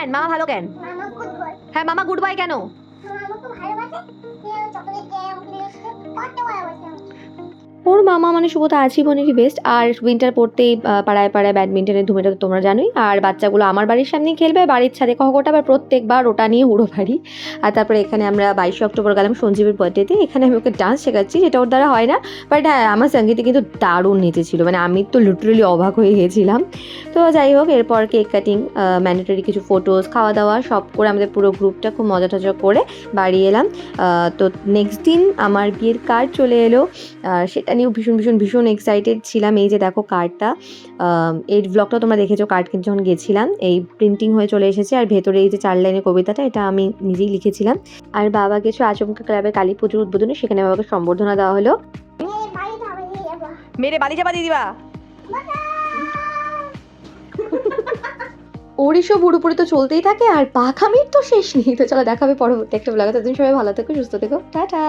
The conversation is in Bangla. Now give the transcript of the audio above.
কেন? মামা ভালো কেন? হ্যাঁ মামা গুড বাই কেন? কত ওর মামা মানে শুভতা আজীবনেরই বেস্ট আর উইন্টার পড়তেই পাড়ায় পাড়ায় ব্যাডমিন্টনের ধুমেটা তো তোমরা জানোই। আর বাচ্চাগুলো আমার বাড়ির সামনেই খেলবে বাড়ির ছাদে কখোটা আবার প্রত্যেকবার ওটা নিয়ে উড়ো বাড়ি। আর তারপরে এখানে আমরা বাইশে অক্টোবর গেলাম সঞ্জীবের বার্থডেতে এখানে আমি ওকে ডান্স শেখাচ্ছি যেটা ওর দ্বারা হয় না। বাট হ্যাঁ আমার সঙ্গীতে কিন্তু দারুণ নেচেছিল মানে আমি তো লিটারেলি অবাক হয়ে গেছিলাম। তো যাই হোক এরপর কেক কাটিং ম্যান্ডেটরি কিছু ফটোস খাওয়া দাওয়া সব করে আমাদের পুরো গ্রুপটা খুব মজা টজা করে বাড়ি এলাম। তো নেক্সট দিন আমার বিয়ের কার্ড চলে এলো। আর সেটা নিয়েও ভীষণ ভীষণ ভীষণ এক্সাইটেড ছিলাম। এই যে দেখো কার্ডটা এই ব্লগটা তোমরা দেখেছ কার্ড কিনতে যখন গেছিলাম এই প্রিন্টিং হয়ে চলে এসেছে। আর ভেতরে এই যে চার লাইনের কবিতাটা এটা আমি নিজেই লিখেছিলাম। আর বাবা কিছু আচমকা ক্লাবের কালী পুজোর উদ্বোধনে সেখানে বাবাকে সম্বর্ধনা দেওয়া হলো। যাবে মেরে বালি চাপা দিয়ে দিবা ওরিশও পুরোপুরি তো চলতেই থাকে, আর পাখামির তো শেষ নেই। তো চলো দেখাবে পরবর্তী একটা ব্লগে ততদিন সবাই ভালো থেকো, সুস্থ থেকো। টাটা।